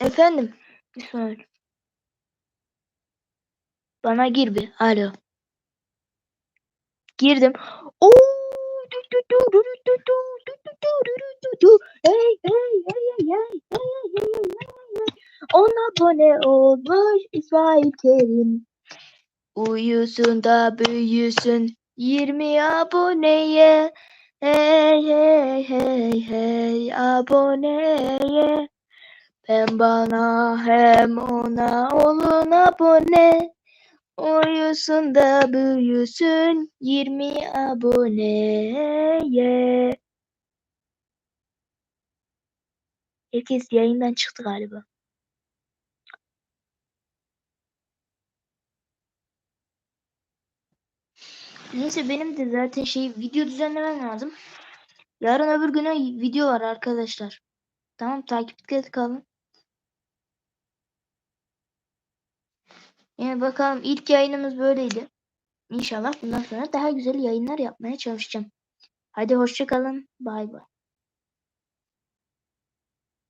Efendim. İsmail. Bana gir bir. Alo. Girdim. Oo! Hey hey hey hey. Ona abone olmuş İsmail Kerim. Uyusun da büyüsün 20 aboneye. Hey hey hey hey aboneye. Hem bana hem ona olun abone. Uyusun da büyüsün 20 aboneye. Herkes yayından çıktı galiba. Neyse benim de zaten şey video düzenlemem lazım. Yarın öbür güne video var arkadaşlar. Tamam takipte kalın. Yani bakalım ilk yayınımız böyleydi. İnşallah bundan sonra daha güzel yayınlar yapmaya çalışacağım. Hadi hoşça kalın. Bay bay.